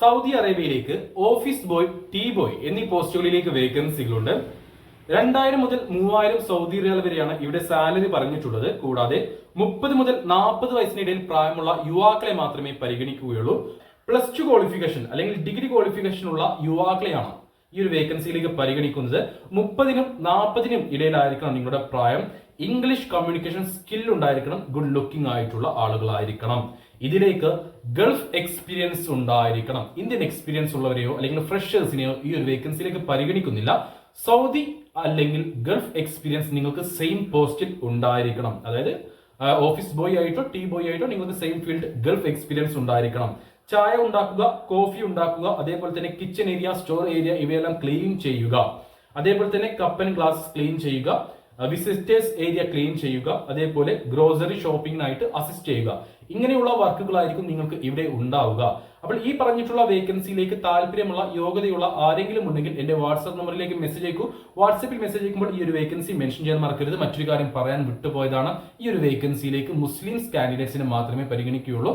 Saudi അറേബ്യയിലേക്ക് office boy tea boy എന്നീ പോസ്റ്റുകളിലേക്ക് വേക്കൻസികളുണ്ട്. രണ്ടായിരം മുതൽ മൂവായിരം സൗദി റിയാൽ വരെയാണ് ഇവിടെ സാലറി പറഞ്ഞിട്ടുള്ളത്. കൂടാതെ മുപ്പത് മുതൽ നാൽപ്പത് വയസ്സിനിടയിൽ പ്രായമുള്ള യുവാക്കളെ മാത്രമേ പരിഗണിക്കുകയുള്ളൂ. പ്ലസ് ടു ക്വാളിഫിക്കേഷൻ അല്ലെങ്കിൽ ഡിഗ്രി ക്വാളിഫിക്കേഷൻ ഉള്ള യുവാക്കളെയാണ് ഈ ഒരു വേക്കൻസിയിലേക്ക് പരിഗണിക്കുന്നത് മുപ്പതിനും നാൽപ്പതിനും ഇടയിലായിരിക്കണം നിങ്ങളുടെ പ്രായം. ഇംഗ്ലീഷ് കമ്മ്യൂണിക്കേഷൻ സ്കിൽ ഉണ്ടായിരിക്കണം ഗുഡ് ലുക്കിംഗ് ആയിട്ടുള്ള ആളുകളായിരിക്കണം. ഇതിലേക്ക് ഗൾഫ് എക്സ്പീരിയൻസ് ഉണ്ടായിരിക്കണം. ഇന്ത്യൻ എക്സ്പീരിയൻസ് ഉള്ളവരെയോ അല്ലെങ്കിൽ ഫ്രഷേഴ്സിനെയോ ഈ ഒരു വേക്കൻസിയിലേക്ക് പരിഗണിക്കുന്നില്ല. സൗദി അല്ലെങ്കിൽ ഗൾഫ് എക്സ്പീരിയൻസ് നിങ്ങൾക്ക് സെയിം പോസ്റ്റിൽ ഉണ്ടായിരിക്കണം. അതായത് ഓഫീസ് ബോയ് ആയിട്ടോ ടീ ബോയ് ആയിട്ടോ നിങ്ങൾക്ക് സെയിം ഫീൽഡ് ഗൾഫ് എക്സ്പീരിയൻസ് ഉണ്ടായിരിക്കണം. ചായ ഉണ്ടാക്കുക കോഫി ഉണ്ടാക്കുക അതേപോലെ തന്നെ കിച്ചൺ ഏരിയ സ്റ്റോർ ഏരിയ ഇവയെല്ലാം ക്ലീൻ ചെയ്യുക. അതേപോലെ തന്നെ കപ്പൻ ഗ്ലാസ് ക്ലീൻ ചെയ്യുക. വിസിറ്റേഴ്സ് ഏരിയ ക്ലീൻ ചെയ്യുക. അതേപോലെ ഗ്രോസറി ഷോപ്പിംഗിനായിട്ട് അസിസ്റ്റ് ചെയ്യുക. ഇങ്ങനെയുള്ള വർക്കുകളായിരിക്കും നിങ്ങൾക്ക് ഇവിടെ ഉണ്ടാവുക. അപ്പോൾ ഈ പറഞ്ഞിട്ടുള്ള വേക്കൻസിയിലേക്ക് താല്പര്യമുള്ള യോഗ്യതയുള്ള ആരെങ്കിലും ഉണ്ടെങ്കിൽ എന്റെ വാട്സ്ആപ്പ് നമ്പറിലേക്ക് മെസ്സേജ് അയക്കൂ. വാട്സ്ആപ്പിൽ മെസ്സേജ് അയക്കുമ്പോൾ ഈ ഒരു വേക്കൻസി മെൻഷൻ ചെയ്യാൻ മറക്കരുത്. മറ്റൊരു കാര്യം പറയാൻ വിട്ടുപോയതാണ് ഈ ഒരു വേക്കൻസിയിലേക്ക് മുസ്ലിംസ് കാൻഡിഡേറ്റ്സിനെ മാത്രമേ പരിഗണിക്കുകയുള്ളൂ.